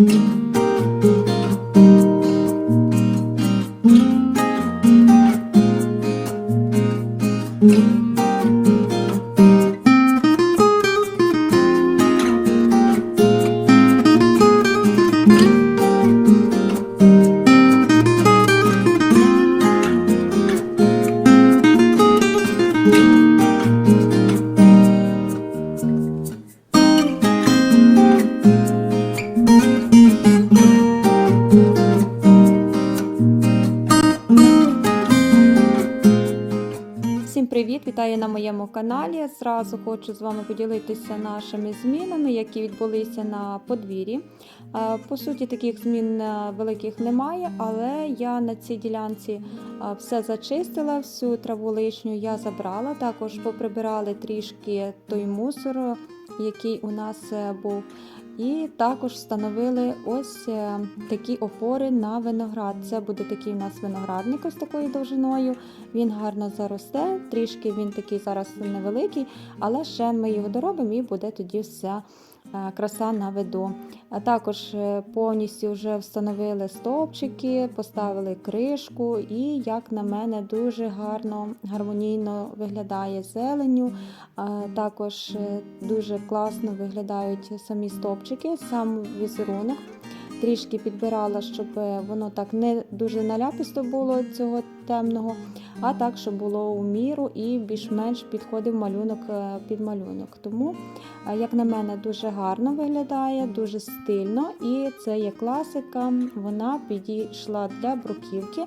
Всім привіт! Вітаю на моєму каналі. Зразу хочу з вами поділитися нашими змінами, які відбулися на подвір'ї. Е, По суті, таких змін е, великих немає, але я на цій ділянці е, все зачистила, всю траву лишню я забрала. Також поприбирали трішки той мусор, який у нас був. І також встановили ось е, такі опори на виноград. Це буде такий у нас виноградник ось такою довжиною. Він гарно заросте, трішки він такий зараз невеликий, але ще ми його доробимо і буде тоді вся е, краса на виду. А також е, повністю вже встановили стовпчики, поставили кришку, і, як на мене, дуже гарно, гармонійно виглядає зеленю. А Також е, дуже класно виглядають самі стовпчики, сам візерунок. Трішки підбирала, щоб е, воно так не дуже наляпісто було цього темного, а так, щоб було у міру і більш-менш підходив малюнок е, під малюнок. Тому, е, як на мене, дуже гарно виглядає, дуже стильно, і це є класика. Вона підійшла для бруківки,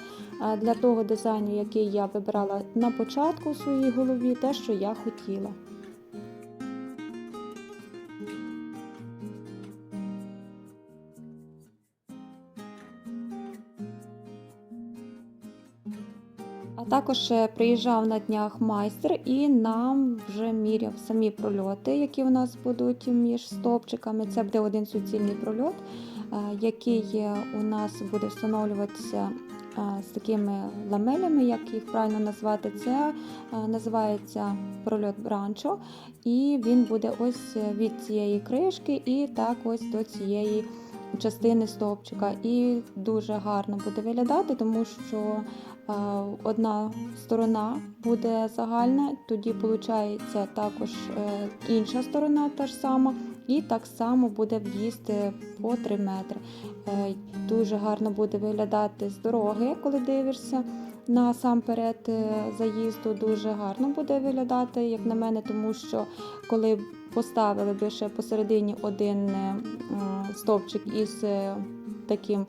для того дизайну, який я вибирала на початку у своїй голові, те, що я хотіла. Також е, приїжджав на днях майстер і нам вже міряв самі прольоти, які у нас будуть між стовпчиками. Це буде один суцільний прольот, е, який е, у нас буде встановлюватися з такими ламелями, як їх правильно назвати. Це називається прольот бранчо, і він буде ось від цієї кришки і так ось до цієї частини стовпчика. І дуже гарно буде виглядати, тому що е, одна сторона буде загальна, тоді виходить також е, інша сторона та ж сама. І так само буде в'їзд е, по 3 метри. Дуже гарно буде виглядати з дороги, коли дивишся. Насамперед заїзду дуже гарно буде виглядати, як на мене, тому що коли поставили би ще посередині один е, стовпчик із е, таким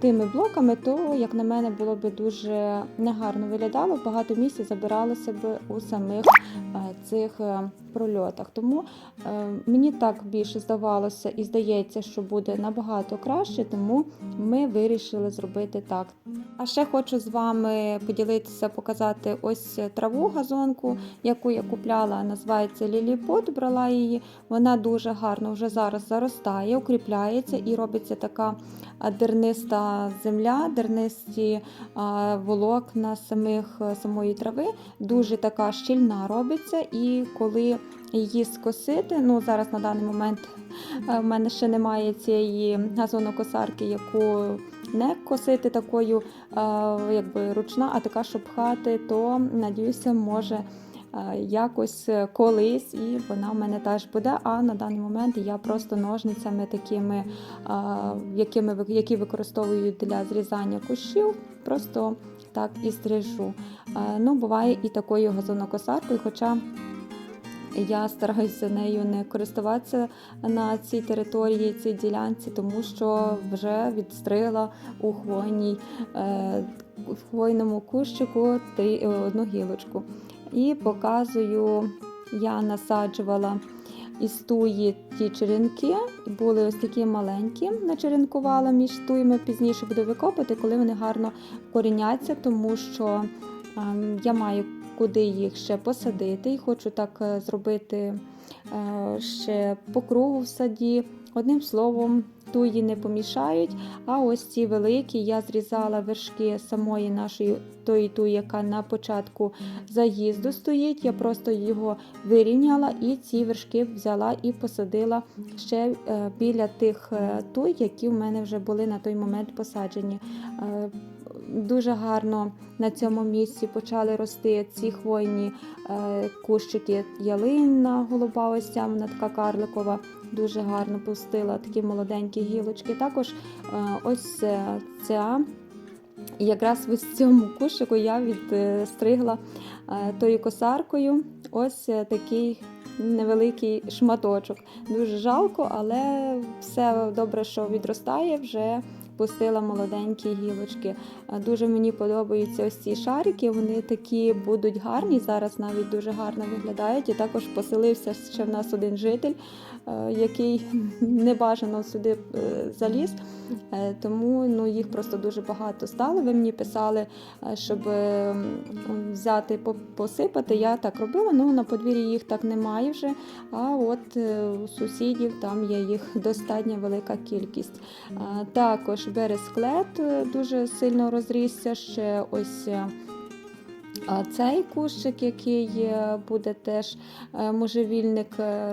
тими блоками, то, як на мене, було б дуже негарно виглядало, багато місця забиралося б у самих е, цих прольотах. Тому мені так більше здавалося і здається, що буде набагато краще, тому ми вирішили зробити так. А ще хочу з вами поділитися, показати ось траву газонку, яку я купляла, називається Ліліпот. Брала її. Вона дуже гарно вже зараз заростає, укріпляється і робиться така дерниста земля, дернисті волокна самих самої трави. Дуже така щільна робиться. І коли її скосити, ну зараз на даний момент е, в мене ще немає цієї газонокосарки, яку не косити такою, е, якби ручна, а така, щоб пхати, то надіюся, може. е, Якось е, колись, і вона в мене теж буде. А на даний момент я просто ножницями такими, якими які використовую для зрізання кущів, просто так і стрижу. Е, Ну, буває і такою газонокосаркою, хоча я стараюся нею не користуватися на цій території, цій ділянці, тому що вже відстригла у хвойній, е, в хвойному кущику е, одну гілочку. І показую, я насаджувала із туї ті черенки, були ось такі маленькі, начеренкувала між туями, пізніше буду викопати, коли вони гарно коріняться, тому що ем, я маю куди їх ще посадити і хочу так е, зробити е, ще по кругу в саді. Одним словом, туї не помішають. А ось ці великі я зрізала вершки самої нашої тої туї, яка на початку заїзду стоїть. Я просто його вирівняла і ці вершки взяла і посадила ще е, біля тих туй, які в мене вже були на той момент посаджені. Дуже гарно на цьому місці почали рости ці хвойні е, кущики ялинна голуба, ось ця вона така карликова, дуже гарно пустила такі молоденькі гілочки. Також е, ось е, ця. І якраз ось цьому кущику я відстригла тою косаркою ось такий невеликий шматочок. Дуже жалко, але все добре, що відростає, вже пустила молоденькі гілочки. Е, Дуже мені подобаються ось ці шарики, вони такі будуть гарні, зараз навіть дуже гарно виглядають. І також поселився ще в нас один житель, е, який небажано сюди е, заліз. Тому ну, їх просто дуже багато стало. Ви мені писали, щоб взяти, по- посипати. Я так робила, ну на подвір'ї їх так немає вже. А от у сусідів там є їх достатньо велика кількість. Також бересклет е, дуже сильно розрісся. Ще ось. е, цей кущик, який е, буде теж можжевільник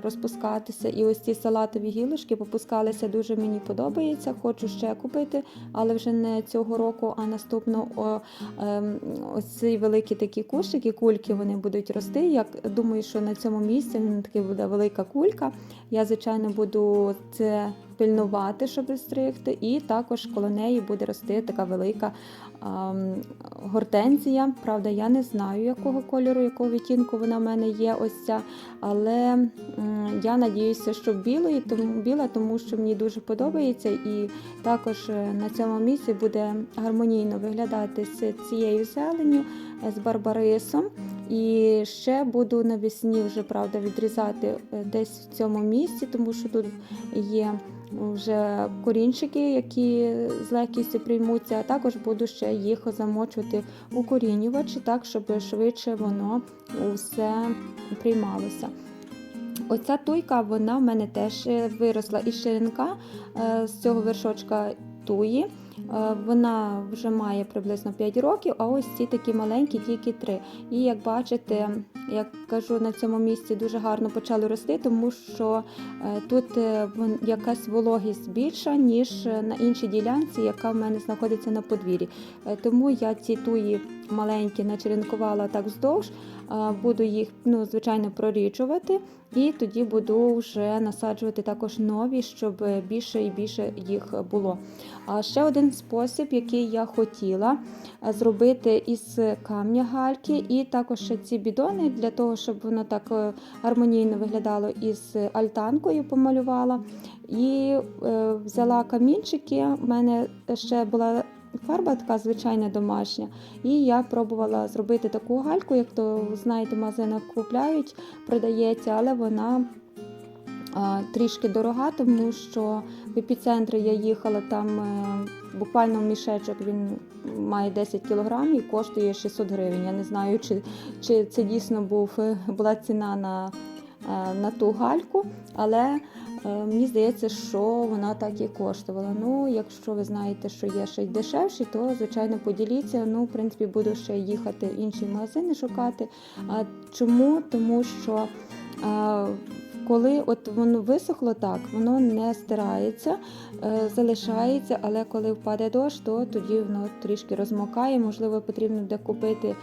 розпускатися, і ось ці салатові гілочки попускалися, дуже мені подобається. Хочу ще купити, але вже не цього року, а наступного ем, ось ці великі такі кущики, кульки вони будуть рости. Я думаю, що на цьому місці він такий буде велика кулька. Я, звичайно, буду це пильнувати, щоб стригти, і також коло неї буде рости така велика гортензія. Правда, я не знаю, якого кольору, якого відтінку вона в мене є. Ось ця, але я надіюся, що білої, тому біла, тому що мені дуже подобається, і також е, на цьому місці буде гармонійно виглядати з цією зеленю, е, з барбарисом. І ще буду навесні вже правда відрізати е, десь в цьому місці, тому що тут є вже корінчики, які з легкістю приймуться, а також буду ще їх замочувати у корінювачі, так щоб швидше воно все приймалося. Оця туйка, вона в мене теж виросла із черенка е, з цього вершочка туї. Е, Вона вже має приблизно 5 років, а ось ці такі маленькі, тільки 3. І як бачите, як кажу, на цьому місці дуже гарно почали рости, тому що е, тут е, якась вологість більша, ніж на іншій ділянці, яка в мене знаходиться на подвір'ї. Тому я ці туї маленькі начеренкувала так вздовж, буду їх, ну, звичайно, проріджувати. І тоді буду вже насаджувати також нові, щоб більше і більше їх було. А ще один спосіб, який я хотіла е, зробити із камня гальки, і також ще ці бідони для того, щоб воно так е, гармонійно виглядало із альтанкою, помалювала. І е, взяла камінчики. У мене ще була фарба така звичайна домашня. І я пробувала зробити таку гальку, як то знаєте, в магазинах купляють, продається, але вона трішки дорога, тому що в епіцентрі я їхала там е, буквально мішечок він має 10 кг і коштує 600 гривень. Я не знаю, чи, чи це дійсно був, е, була ціна на, е, на ту гальку, але мені здається, що вона так і коштувала. Ну, якщо ви знаєте, що є ще й дешевші, то звичайно поділіться. Ну, в принципі, буду ще їхати в інші магазини шукати. А чому? Тому що. е, коли от воно висохло так, воно не стирається, е, залишається, але коли впаде дощ, то тоді воно трішки розмокає. Можливо, потрібно буде купити е,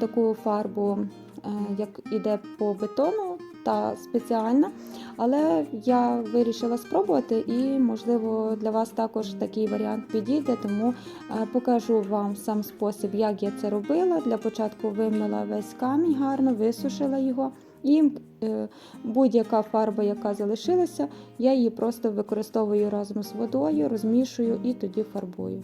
таку фарбу, е, як іде по бетону, та спеціальна. Але я вирішила спробувати, і можливо для вас також такий варіант підійде, тому е, покажу вам сам спосіб, як я це робила. Для початку вимила весь камінь гарно, висушила його. І е, будь-яка фарба, яка залишилася, я її просто використовую разом з водою, розмішую і тоді фарбую.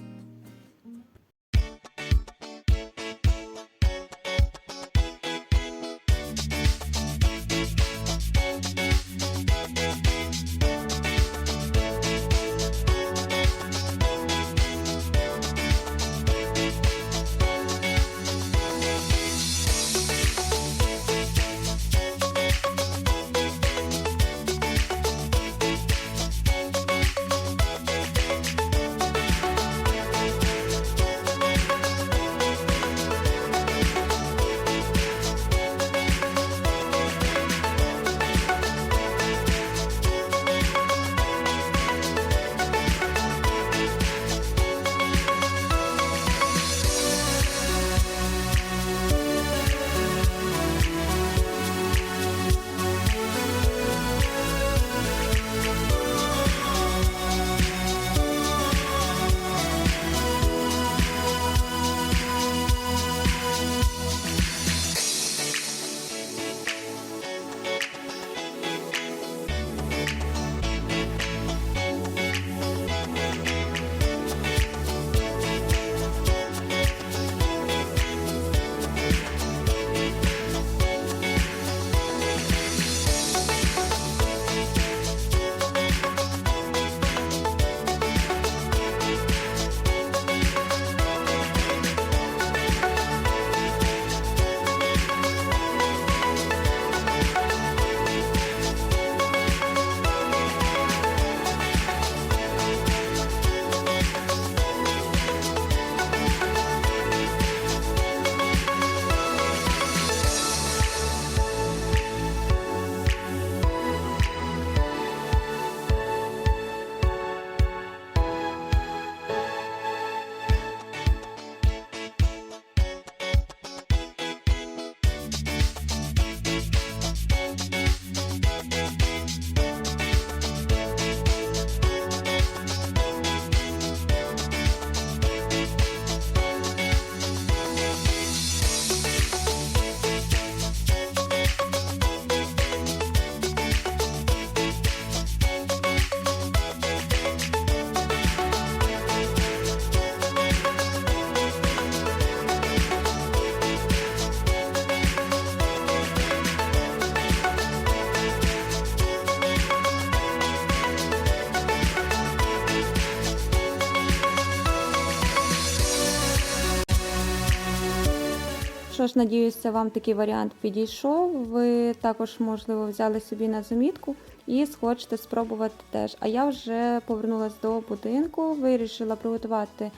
Що ж, надіюся, вам такий варіант підійшов. Ви також, можливо, взяли собі на замітку і схочете спробувати теж. А я вже повернулася до будинку, вирішила приготувати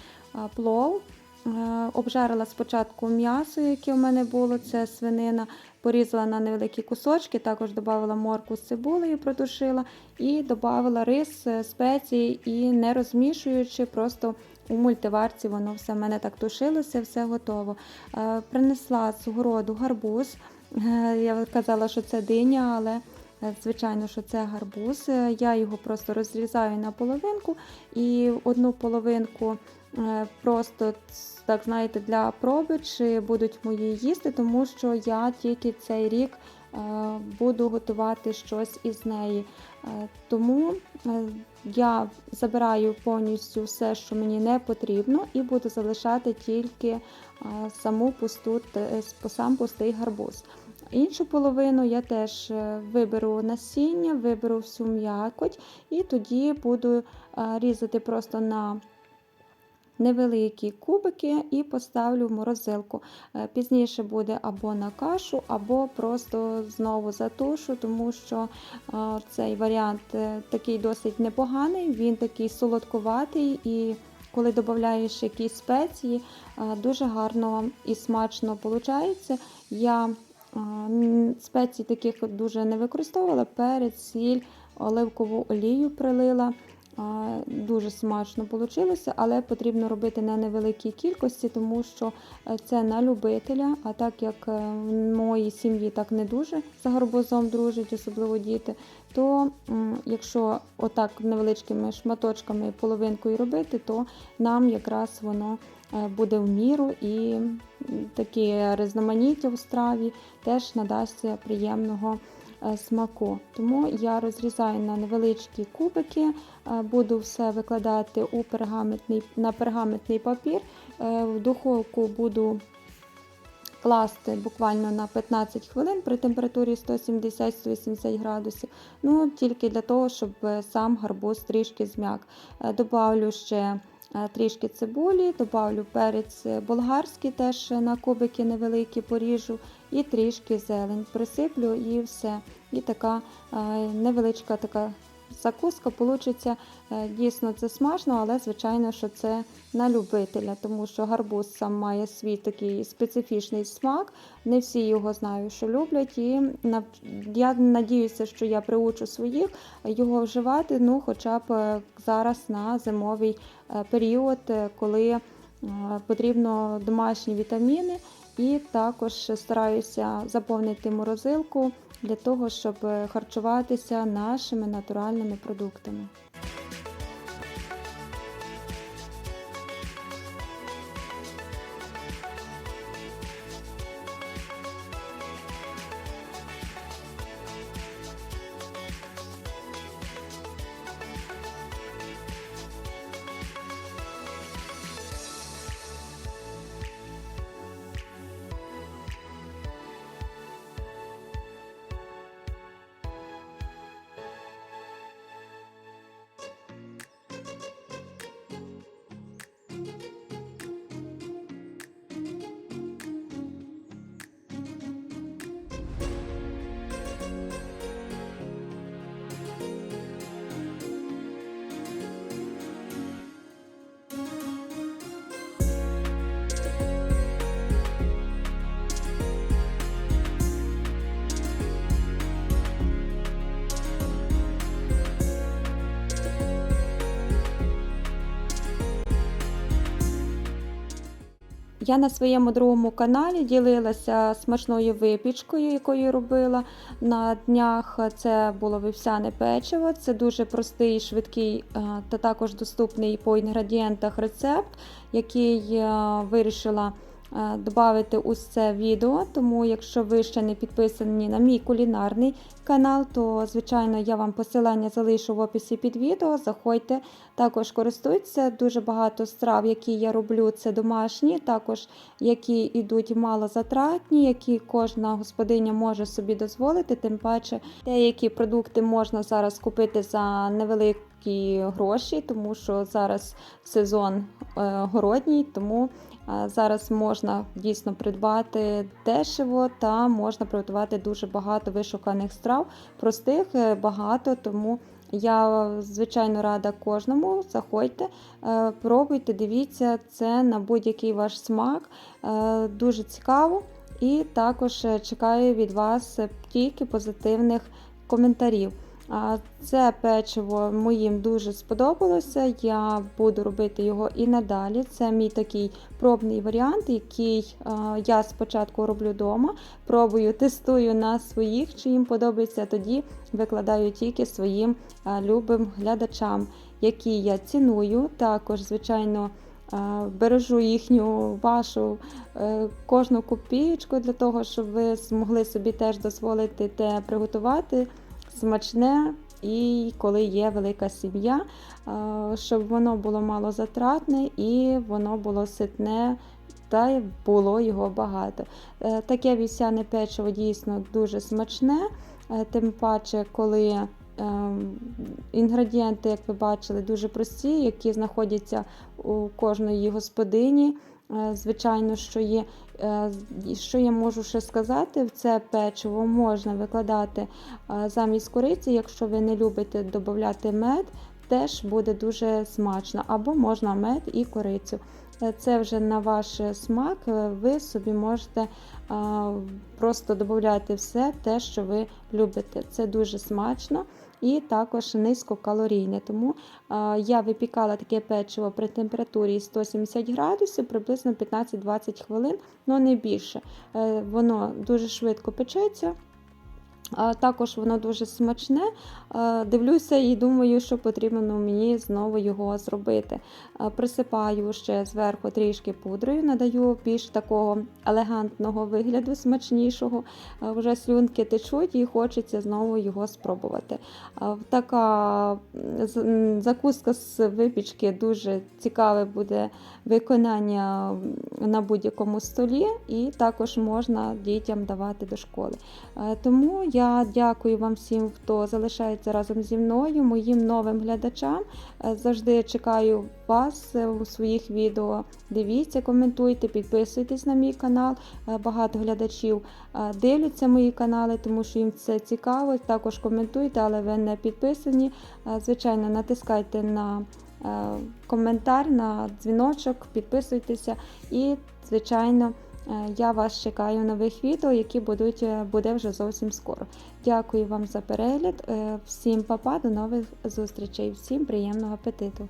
плов. Е, Обжарила спочатку м'ясо, яке у мене було, це свинина, порізала на невеликі кусочки, також додала морку з цибулею, протушила і додала рис, е, спеції і не розмішуючи, просто у мультиварці воно все в мене так тушилося, все готово. Е, Принесла з городу гарбуз. Е, Я казала, що це диня, але е, звичайно, що це гарбуз. Я його просто розрізаю на половинку і одну половинку просто так знаєте, для проби, чи будуть мої їсти, тому що я тільки цей рік буду готувати щось із неї. Е, Тому е, я забираю повністю все, що мені не потрібно, і буду залишати тільки е, саму пусту, сам пустий гарбуз. Іншу половину я теж е, виберу насіння, виберу всю м'якоть і тоді буду е, різати просто на невеликі кубики і поставлю в морозилку. Е, Пізніше буде або на кашу, або просто знову затушу, тому що е, цей варіант е, такий досить непоганий, він такий солодкуватий і коли додаєш якісь спеції, дуже гарно і смачно виходить. Я спецій таких дуже не використовувала, перець, сіль, оливкову олію прилила. Дуже смачно вийшло, але потрібно робити на невеликій кількості, тому що е, це на любителя. А так як е, в моїй сім'ї так не дуже за гарбузом дружать, особливо діти, то якщо отак невеличкими шматочками половинкою робити, то нам якраз воно е, буде в міру і м, таке різноманіття в страві теж надасть приємного смаку. Тому я розрізаю на невеличкі кубики, е, буду все викладати у пергаментний, на пергаментний папір. Е, В духовку буду класти буквально на 15 хвилин при температурі 170-180 градусів. Ну, тільки для того, щоб е, сам гарбуз трішки зм'як. Е, Добавлю ще е, трішки цибулі, добавлю перець е, болгарський, теж на кубики невеликі поріжу, і трішки зелень. Присиплю і все. І така е, невеличка така закуска получиться. Е, Дійсно, це смачно, але звичайно, що це на любителя, тому що гарбуз сам має свій такий специфічний смак. Не всі його знаю, що люблять. І я надіюся, що я приучу своїх його вживати, ну, хоча б е, зараз на зимовий е, період, коли потрібно домашні вітаміни. І також стараюся заповнити морозилку для того, щоб е, харчуватися нашими натуральними продуктами. Я на своєму другому каналі ділилася смачною випічкою, якою робила на днях. Це було вівсяне печиво. Це дуже простий, швидкий е, та також доступний по інгредієнтах рецепт, який е, вирішила додати ось це відео. Тому, якщо ви ще не підписані на мій кулінарний канал, то звичайно я вам посилання залишу в описі під відео. Заходьте, також користуйтеся. Дуже багато страв, які я роблю, це домашні, також які йдуть малозатратні, які кожна господиня може собі дозволити. Тим паче, деякі продукти можна зараз купити за невеликі гроші, тому що зараз сезон е, городній, тому Е, Зараз можна дійсно придбати дешево та можна приготувати дуже багато вишуканих страв. Простих е, багато, тому я звичайно рада кожному. Заходьте, е, пробуйте, дивіться, це на будь-який ваш смак. Е, Дуже цікаво. І також чекаю від вас тільки позитивних коментарів. Це печиво моїм дуже сподобалося. Я буду робити його і надалі. Це мій такий пробний варіант, який я спочатку роблю вдома. Пробую, тестую на своїх, чи їм подобається. Тоді викладаю тільки своїм любим глядачам, які я ціную. Також, звичайно. Бережу їхню вашу е, кожну копієчку для того, щоб ви змогли собі теж дозволити те приготувати смачне і коли є велика сім'я, е, щоб воно було малозатратне і воно було ситне. Та й було його багато. Е, Таке вівсяне печиво дійсно дуже смачне, е, тим паче, коли ем, інгредієнти, як ви бачили, дуже прості, які знаходяться у кожної господині. Звичайно, що є, що я можу ще сказати, в це печиво можна викладати е, замість кориці, якщо ви не любите додати мед, теж буде дуже смачно. Або можна мед і корицю. Е, Це вже на ваш смак, е, ви собі можете просто додати все те, що ви любите. Це дуже смачно і також низькокалорійне. Тому я випікала таке печиво при температурі 170 градусів приблизно 15-20 хвилин, але не більше. Е, Воно дуже швидко печеться. Також воно дуже смачне. Е, Дивлюся і думаю, що потрібно мені знову його зробити. Е, Присипаю ще зверху трішки пудрою, надаю більш такого елегантного вигляду, смачнішого. Е, Вже слюнки течуть і хочеться знову його спробувати. Така закуска з випічки дуже цікаве буде виконання на будь-якому столі, і також можна дітям давати до школи. Тому я дякую вам всім, хто залишається разом зі мною, моїм новим глядачам. Е, Завжди чекаю вас е, у своїх відео. Дивіться, коментуйте, підписуйтесь на мій канал. Е, Багато глядачів дивляться мої канали, тому що їм це цікаво. Також коментуйте, але ви не підписані. Звичайно, натискайте на коментар, на дзвіночок, підписуйтеся і, звичайно. Е, Я вас чекаю нових відео, які будуть е, буде вже зовсім скоро. Дякую вам за перегляд. Е, Всім па-па, до нових зустрічей, всім приємного апетиту!